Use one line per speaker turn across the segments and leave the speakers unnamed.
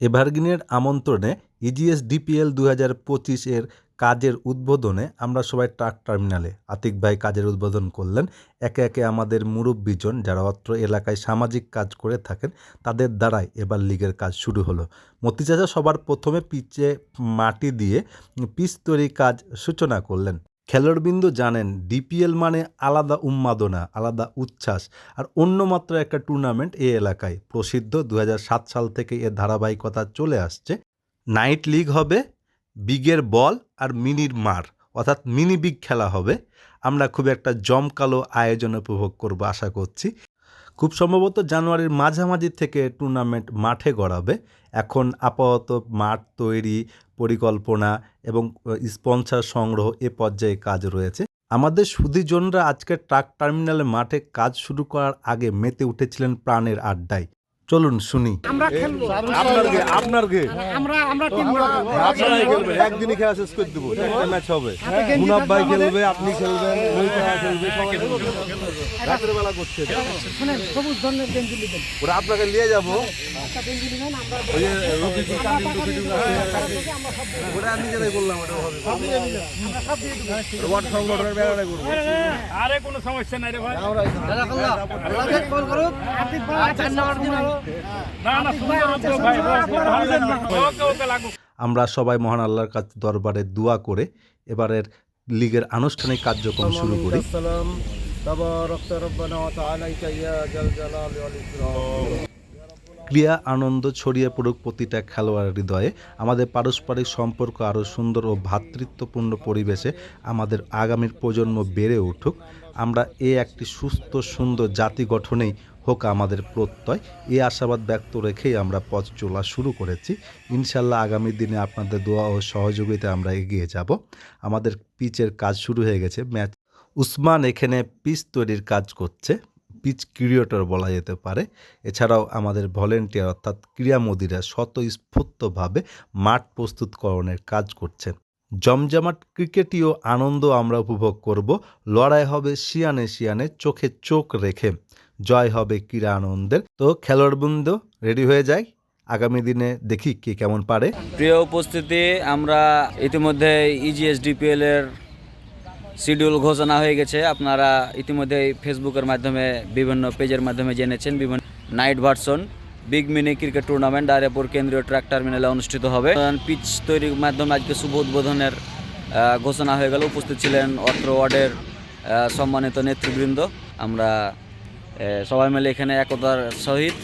এভারগ্রিনের আমন্ত্রণে EGS DPL দু হাজার পঁচিশের কাজের উদ্বোধনে আমরা সবাই ট্রাক টার্মিনালে। আতিক ভাই কাজের উদ্বোধন করলেন। একে একে আমাদের মুরব্বীজন যারা অত্র এলাকায় সামাজিক কাজ করে থাকেন, তাদের দ্বারাই এবার লিগের কাজ শুরু হলো। মতি চাচা সবার প্রথমে পিচে মাটি দিয়ে পিচ তৈরি কাজ সূচনা করলেন। খেলোয়াড়বিন্দু জানেন ডিপিএল মানে আলাদা উন্মাদনা, আলাদা উচ্ছ্বাস আর অন্য মাত্র একটা টুর্নামেন্ট এই এলাকায়। প্রসিদ্ধ দু হাজার সাত সাল থেকে এর ধারাবাহিকতা চলে আসছে। নাইট লিগ হবে, বিগের বল আর মিনির মার, অর্থাৎ মিনি বিগ খেলা হবে। আমরা খুব একটা জমকালো আয়োজন উপভোগ করব, আশা করছি। খুব সম্ভবত জানুয়ারির মাঝামাঝি থেকে টুর্নামেন্ট মাঠে গড়াবে। এখন আপাতত মাঠ তৈরি, পরিকল্পনা এবং স্পন্সার সংগ্রহ এ পর্যায়ে কাজ রয়েছে। আমাদের সুধীজনরা আজকে ট্রাক টার্মিনালে মাঠে কাজ শুরু করার আগে মেতে উঠেছিলেন প্রাণের আড্ডায়। চলুন শুনি।
আমরা খেলব।
আপনার গে আপনার গে।
আমরা আমরা টিম
আপনারাই খেলবেন। একদিনই খেলা শেষ করে দেবো। একটা ম্যাচ হবে। মুনাফ ভাই খেলবে আপনি খেলবেন রোহিত খেলবে সবাই রাতের বেলা করছে
শুনেন সবুজ ধরনের গেঞ্জি নেবেন।
ওরা আপনাকে নিয়ে যাব।
একটা গেঞ্জি নেবেন আমরা
ওই যে রফিক কান্দিল টুফিটুল আছে ওটা নিজেরাই করলাম ওটা হবে। ওয়াট সংগঠনের বেড়াটাই করব।
আরে কোনো সমস্যা নাই রে ভাই।
নাম্বার দিন
আমরা সবাই মহান আল্লাহর কাছে দরবারে দোয়া করে এবারের লীগের আনুষ্ঠানিক কার্যক্রম শুরু করি। ক্রিয়া আনন্দ ছড়িয়ে পড়ুক প্রতিটা খেলোয়াড়ের হৃদয়ে। আমাদের পারস্পরিক সম্পর্ক আরও সুন্দর ও ভ্রাতৃত্বপূর্ণ পরিবেশে আমাদের আগামীর প্রজন্ম বেড়ে উঠুক। আমরা এ একটি সুস্থ সুন্দর জাতি গঠনেই হোক আমাদের প্রত্যয়। এই আশাবাদ ব্যক্ত রেখেই আমরা পথ চলা শুরু করেছি। ইনশাল্লাহ আগামী দিনে আপনাদের দোয়া ও সহযোগিতায় আমরা এগিয়ে যাব। আমাদের পিচের কাজ শুরু হয়ে গেছে। ম্যাচ উসমান এখানে পিচ তৈরির কাজ করছে। পিচ ক্রিয়েটর বলা যেতে পারে। এছাড়াও আমাদের ভলেন্টিয়ার অর্থাৎ ক্রীড়ামোদীরা স্বতঃস্ফূর্তভাবে মাঠ প্রস্তুতকরণের কাজ করছেন। জমজমাট ক্রিকেটীয় আনন্দ আমরা উপভোগ করব। লড়াই হবে শিয়ানে শিয়ানে চোখে চোখ রেখে। জয় হবে ক্রীড়া আনন্দের তো খেলোয়াড় খেলোয়াড়বৃন্দ রেডি হয়ে যায় আগামী দিনে দেখি কে কেমন পারে।
প্রিয় উপস্থিতি, আমরা ইতিমধ্যে ইজিএস ডিপিএল এর শিডিউল ঘোষণা হয়ে গেছে। আপনারা ইতিমধ্যে ফেসবুকের মাধ্যমে, বিভিন্ন পেজের মাধ্যমে জেনেছেন। বিভিন্ন night version big mini cricket tournament Darepur কেন্দ্রীয় ট্র্যাক টার্মিনালে অনুষ্ঠিত হবে। পিচ তৈরির মাধ্যমে আজকে শুভ উদ্বোধনের ঘোষণা হয়ে গেল। উপস্থিত ছিলেন অত্র ওয়ার্ডের সম্মানিত নেতৃবৃন্দ। আমরা সবাই মিলে এখানে একতার সহিত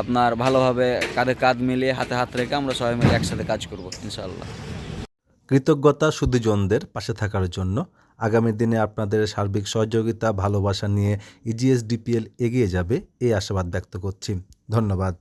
আপনার ভালোভাবে কাঁধে কাঁধ মিলিয়ে হাতে হাত রেখে আমরা সবাই মিলে একসাথে কাজ করব, ইনশাআল্লাহ।
কৃতজ্ঞতা সুদীজনদের পাশে থাকার জন্য আগামী দিনে আপনাদের সার্বিক সহযোগিতা, ভালোবাসা নিয়ে ইজিএস ডিপিএল এগিয়ে যাবে, এই আশাবাদ ব্যক্ত করছি। ধন্যবাদ।